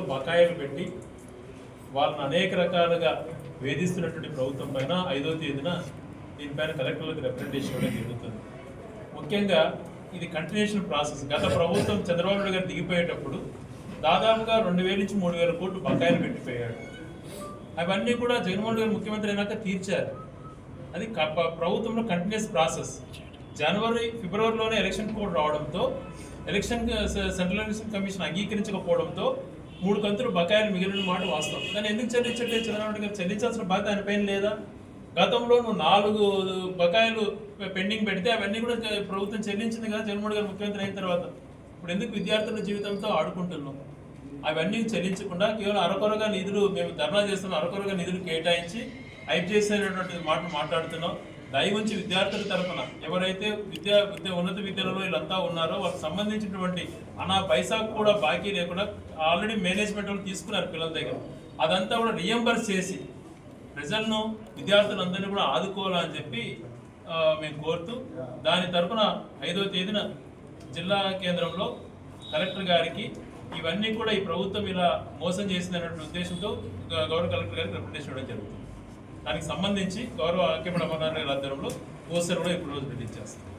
బకాయిలు పెట్టి వాళ్ళని అనేక రకాలుగా వేధిస్తున్నటువంటి ప్రభుత్వం పైన ఐదో తేదీన దీనిపైన కలెక్టర్లకు రిప్రజెంటేషన్ ఇవ్వడం జరుగుతుంది. ముఖ్యంగా ఇది కంటిన్యూషన్ ప్రాసెస్ గత ప్రభుత్వం చంద్రబాబు నాయుడు గారు దిగిపోయేటప్పుడు దాదాపుగా రెండు వేల నుంచి మూడు వేల కోట్లు బకాయిలు పెట్టిపోయాడు. అవన్నీ కూడా జగన్మోహన్ గారు ముఖ్యమంత్రి అయినాక తీర్చారు. అది క- ప్రభుత్వంలో కంటిన్యూస్ ప్రాసెస్ జనవరి ఫిబ్రవరిలోనే ఎలక్షన్ కోడ్ రావడంతో ఎలక్షన్ సెంట్రల్ ఎలక్షన్ కమిషన్ అంగీకరించకపోవడంతో మూడు కంతులు బకాయిలు మిగిలిన మాట వాస్తవం. దాన్ని ఎందుకు చెల్లించట్లేదు చంద్రబాబు గారు చెల్లించాల్సిన బాధ్యత ఆయన లేదా? గతంలో నువ్వు నాలుగు బకాయిలు పెండింగ్ పెడితే అవన్నీ కూడా ప్రభుత్వం చెల్లించింది కదా జగన్మోహన్ గారు ముఖ్యమంత్రి అయిన తర్వాత. ఇప్పుడు ఎందుకు విద్యార్థుల జీవితంతో ఆడుకుంటున్నాం అవన్నీ చెల్లించకుండా కేవలం అరకొరగా నిధులు మేము ధర్నా చేస్తున్న అరకొరగా నిధులు కేటాయించి హైప్ చేసేటటువంటి మాటలు మాట్లాడుతున్నాం దయవుంచి విద్యార్థుల తరఫున ఎవరైతే విద్యా విద్య ఉన్నత విద్యలలో వీళ్ళంతా ఉన్నారో వాళ్ళకి సంబంధించినటువంటి అనా పైసా కూడా బాకీ లేకుండా ఆల్రెడీ మేనేజ్మెంట్ వాళ్ళు తీసుకున్నారు పిల్లల దగ్గర. అదంతా కూడా రియంబర్స్ చేసి ప్రజలను విద్యార్థులందరినీ కూడా ఆదుకోవాలని చెప్పి మేము కోరుతూ దాని తరఫున ఐదో తేదీన జిల్లా కేంద్రంలో కలెక్టర్ గారికి ఇవన్నీ కూడా ఈ ప్రభుత్వం ఇలా మోసం చేసిందనే ఉద్దేశంతో గౌరవ కలెక్టర్ గారికి రిప్రజెంటేషన్ ఇవ్వడం జరుగుతుంది. దానికి సంబంధించి గౌరవ ఆక్యమణ అమర్నాథ్ గారి ఆధ్వర్యంలో పోస్టర్ కూడా ఇప్పుడు రోజు రిలీజ్ చేస్తాం